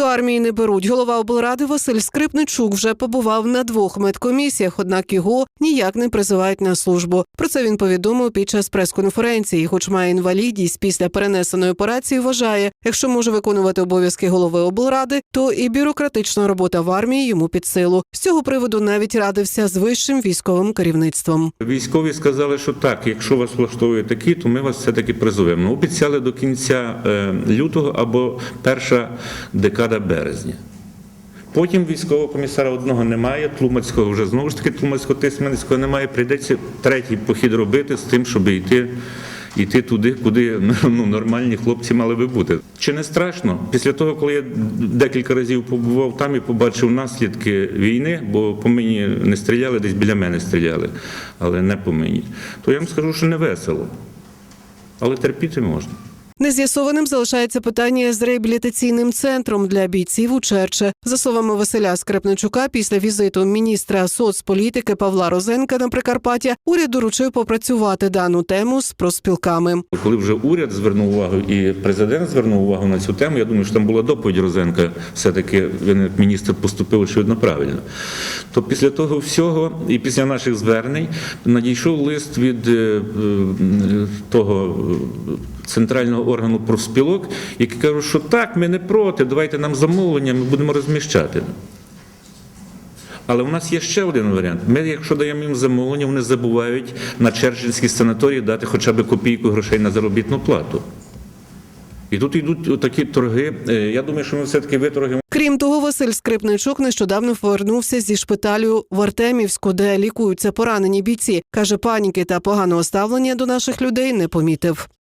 До армії не беруть. Голова облради Василь Скрипничук вже побував на двох медкомісіях, однак його ніяк не призивають на службу. Про це він повідомив під час прес-конференції. Хоч має інвалідність після перенесеної операції, вважає, якщо може виконувати обов'язки голови облради, то і бюрократична робота в армії йому під силу. З цього приводу навіть радився з вищим військовим керівництвом. Військові сказали, що так, якщо вас влаштовує такі, то ми вас все-таки призовемо. Ну, Обіцяли до кінця е, лютого або перша декада березня. Потім військового комісара одного немає, Тлумацького вже знову ж таки Тлумацького Тисменницького немає. Прийдеться третій похід робити з тим, щоб йти, йти туди, куди ну, нормальні хлопці мали би бути. Чи не страшно? Після того, коли я декілька разів побував там і побачив наслідки війни, бо по мені не стріляли, десь біля мене стріляли, але не по мені, то я вам скажу, що не весело. Але терпіти можна. Нез'ясованим залишається питання з реабілітаційним центром для бійців у Черче. За словами Василя Скрипничука, після візиту міністра соцполітики Павла Розенка на Прикарпаття уряд доручив попрацювати дану тему з профспілками. Коли вже уряд звернув увагу і президент звернув увагу на цю тему, я думаю, що там була доповідь Розенка, все-таки він як міністр поступив очевидно правильно. То після того всього і після наших звернень надійшов лист від е, е, того е, центрального органу профспілок, який каже, що так, ми не проти, давайте нам замовлення, ми будемо розміщати. Але у нас є ще один варіант. Ми, якщо даємо їм замовлення, вони забувають на Черчилльській санаторії дати хоча б копійку грошей на заробітну плату. І тут йдуть такі торги. Е, Я думаю, що ми все-таки виторгимо. Крім того, Василь Скрипничук нещодавно повернувся зі шпиталю в Артемівську, де лікуються поранені бійці. каже, паніки та поганого ставлення до наших людей не помітив.